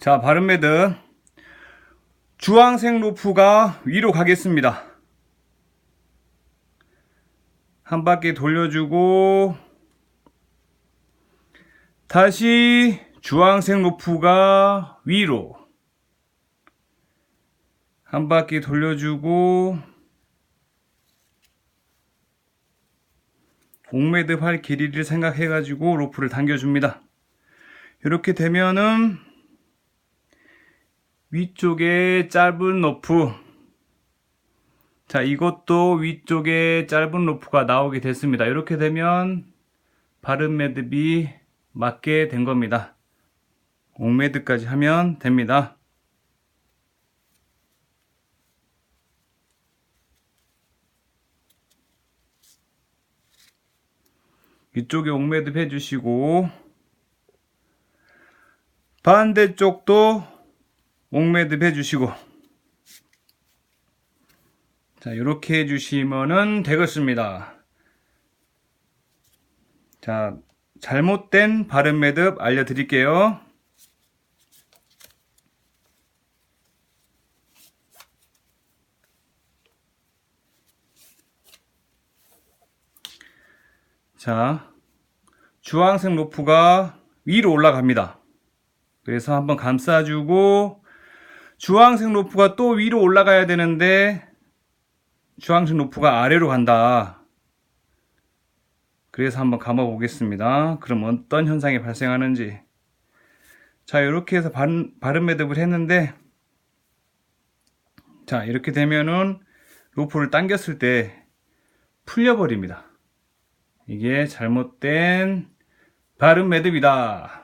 자, 바른 매듭. 주황색 로프가 위로 가겠습니다. 한 바퀴 돌려주고, 다시 주황색 로프가 위로. 한 바퀴 돌려주고, 옥매듭 할 길이를 생각해 가지고 로프를 당겨줍니다. 이렇게 되면은 위쪽에 짧은 로프. 자 이것도 위쪽에 짧은 로프가 나오게 됐습니다. 이렇게 되면 바른 매듭이 맞게 된 겁니다. 옥매듭까지 하면 됩니다. 이쪽에 옥매듭 해주시고 반대쪽도 옥매듭 해주시고. 자 이렇게 해주시면은 되겠습니다. 자 잘못된 바른 매듭 알려드릴게요. 자 주황색 로프가 위로 올라갑니다. 그래서 한번 감싸주고 주황색 로프가 또 위로 올라가야 되는데 주황색 로프가 아래로 간다. 그래서 한번 감아 보겠습니다. 그럼 어떤 현상이 발생하는지. 자, 이렇게 해서 바른, 바른 매듭을 했는데 자, 이렇게 되면은 로프를 당겼을 때 풀려 버립니다. 이게 잘못된 바른 매듭이다.